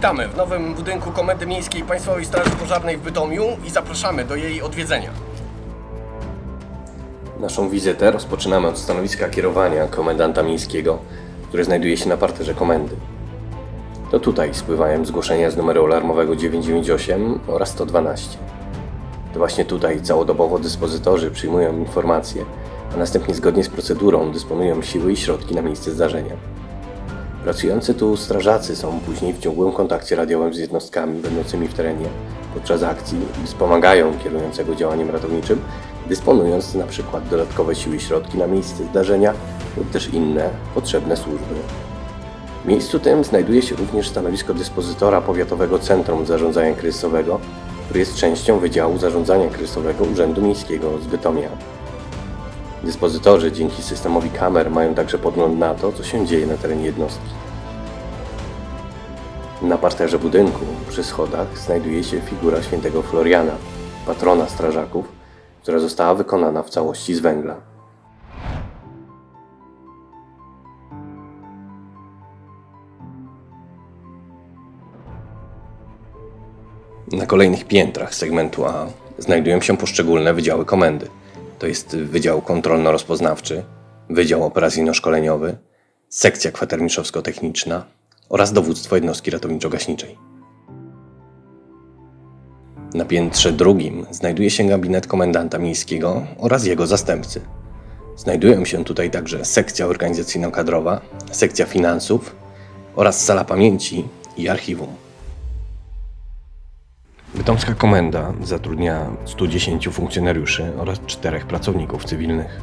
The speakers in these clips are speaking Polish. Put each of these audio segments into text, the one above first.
Witamy w nowym budynku Komendy Miejskiej Państwowej Straży Pożarnej w Bytomiu i zapraszamy do jej odwiedzenia. Naszą wizytę rozpoczynamy od stanowiska kierowania komendanta miejskiego, które znajduje się na parterze komendy. To tutaj spływają zgłoszenia z numeru alarmowego 998 oraz 112. To właśnie tutaj całodobowo dyspozytorzy przyjmują informacje, a następnie zgodnie z procedurą dysponują siły i środki na miejsce zdarzenia. Pracujący tu strażacy są później w ciągłym kontakcie radiowym z jednostkami będącymi w terenie podczas akcji i wspomagają kierującego działaniem ratowniczym, dysponując na przykład dodatkowe siły i środki na miejsce zdarzenia lub też inne potrzebne służby. W miejscu tym znajduje się również stanowisko dyspozytora Powiatowego Centrum Zarządzania Kryzysowego, który jest częścią Wydziału Zarządzania Kryzysowego Urzędu Miejskiego z Bytomia. Dyspozytorzy dzięki systemowi kamer mają także podgląd na to, co się dzieje na terenie jednostki. Na parterze budynku, przy schodach, znajduje się figura świętego Floriana, patrona strażaków, która została wykonana w całości z węgla. Na kolejnych piętrach segmentu A znajdują się poszczególne wydziały komendy. To jest Wydział Kontrolno-Rozpoznawczy, Wydział Operacyjno-Szkoleniowy, Sekcja Kwatermiszowsko-Techniczna oraz Dowództwo Jednostki Ratowniczo-Gaśniczej. Na piętrze drugim znajduje się gabinet komendanta miejskiego oraz jego zastępcy. Znajdują się tutaj także sekcja organizacyjno-kadrowa, sekcja finansów oraz sala pamięci i archiwum. Bytomska Komenda zatrudnia 110 funkcjonariuszy oraz 4 pracowników cywilnych.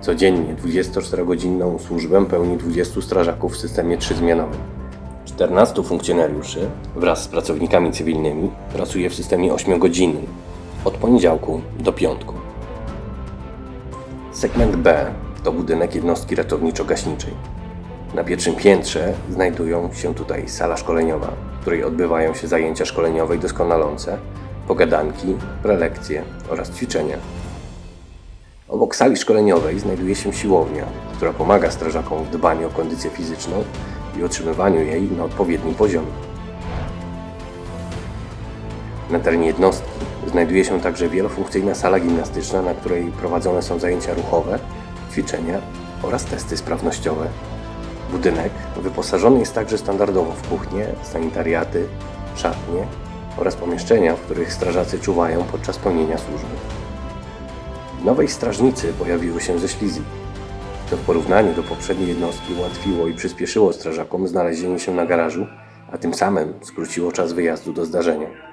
Codziennie 24-godzinną służbę pełni 20 strażaków w systemie trzyzmianowym. 14 funkcjonariuszy wraz z pracownikami cywilnymi pracuje w systemie 8-godzinnym od poniedziałku do piątku. Segment B to budynek jednostki ratowniczo-gaśniczej. Na pierwszym piętrze znajdują się tutaj sala szkoleniowa, której odbywają się zajęcia szkoleniowe i doskonalące, pogadanki, prelekcje oraz ćwiczenia. Obok sali szkoleniowej znajduje się siłownia, która pomaga strażakom w dbaniu o kondycję fizyczną i utrzymywaniu jej na odpowiednim poziomie. Na terenie jednostki znajduje się także wielofunkcyjna sala gimnastyczna, na której prowadzone są zajęcia ruchowe, ćwiczenia oraz testy sprawnościowe. Budynek wyposażony jest także standardowo w kuchnię, sanitariaty, szatnie oraz pomieszczenia, w których strażacy czuwają podczas pełnienia służby. W nowej strażnicy pojawiły się ze ślizgi. To w porównaniu do poprzedniej jednostki ułatwiło i przyspieszyło strażakom znalezienie się na garażu, a tym samym skróciło czas wyjazdu do zdarzenia.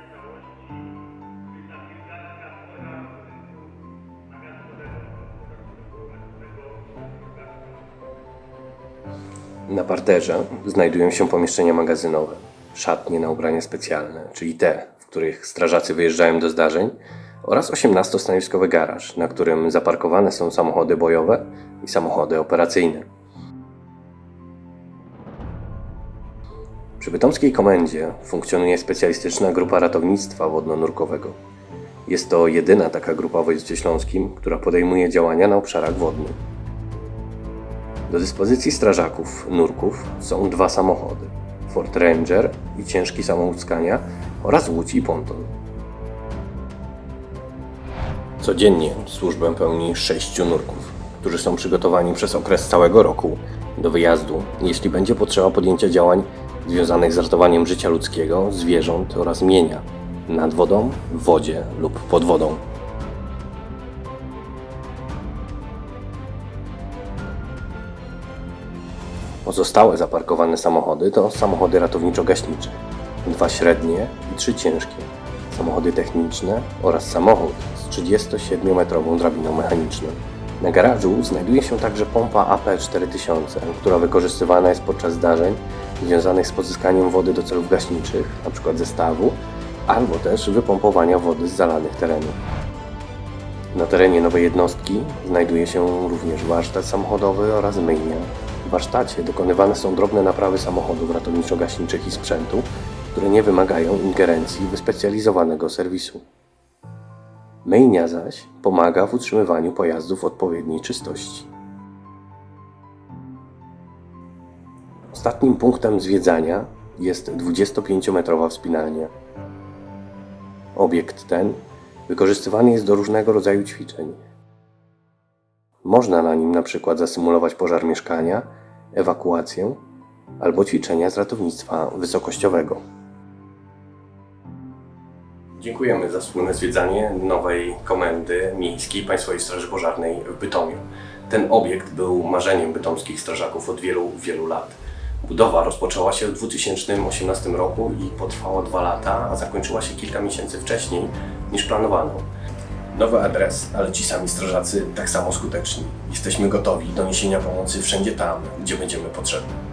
Na parterze znajdują się pomieszczenia magazynowe, szatnie na ubrania specjalne, czyli te, w których strażacy wyjeżdżają do zdarzeń, oraz 18-stanowiskowy garaż, na którym zaparkowane są samochody bojowe i samochody operacyjne. Przy Bytomskiej Komendzie funkcjonuje specjalistyczna grupa ratownictwa wodno-nurkowego. Jest to jedyna taka grupa w województwie śląskim, która podejmuje działania na obszarach wodnych. Do dyspozycji strażaków, nurków są dwa samochody: Ford Ranger i ciężki samochód Scania oraz łódź i ponton. Codziennie służbę pełni sześciu nurków, którzy są przygotowani przez okres całego roku do wyjazdu, jeśli będzie potrzeba podjęcia działań związanych z ratowaniem życia ludzkiego, zwierząt oraz mienia nad wodą, w wodzie lub pod wodą. Pozostałe zaparkowane samochody to samochody ratowniczo-gaśnicze, dwa średnie i trzy ciężkie, samochody techniczne oraz samochód z 37-metrową drabiną mechaniczną. Na garażu znajduje się także pompa AP4000, która wykorzystywana jest podczas zdarzeń związanych z pozyskaniem wody do celów gaśniczych, np. ze stawu, albo też wypompowania wody z zalanych terenów. Na terenie nowej jednostki znajduje się również warsztat samochodowy oraz myjnia. W warsztacie dokonywane są drobne naprawy samochodów ratowniczo-gaśniczych i sprzętu, które nie wymagają ingerencji wyspecjalizowanego serwisu. Myjnia zaś pomaga w utrzymywaniu pojazdów odpowiedniej czystości. Ostatnim punktem zwiedzania jest 25-metrowa wspinalnia. Obiekt ten wykorzystywany jest do różnego rodzaju ćwiczeń. Można na nim na przykład zasymulować pożar mieszkania, ewakuację albo ćwiczenia z ratownictwa wysokościowego. Dziękujemy za wspólne zwiedzanie nowej komendy miejskiej Państwowej Straży Pożarnej w Bytomiu. Ten obiekt był marzeniem bytomskich strażaków od wielu, wielu lat. Budowa rozpoczęła się w 2018 roku i potrwała dwa lata, a zakończyła się kilka miesięcy wcześniej niż planowano. Nowy adres, ale ci sami strażacy tak samo skuteczni. Jesteśmy gotowi do niesienia pomocy wszędzie tam, gdzie będziemy potrzebni.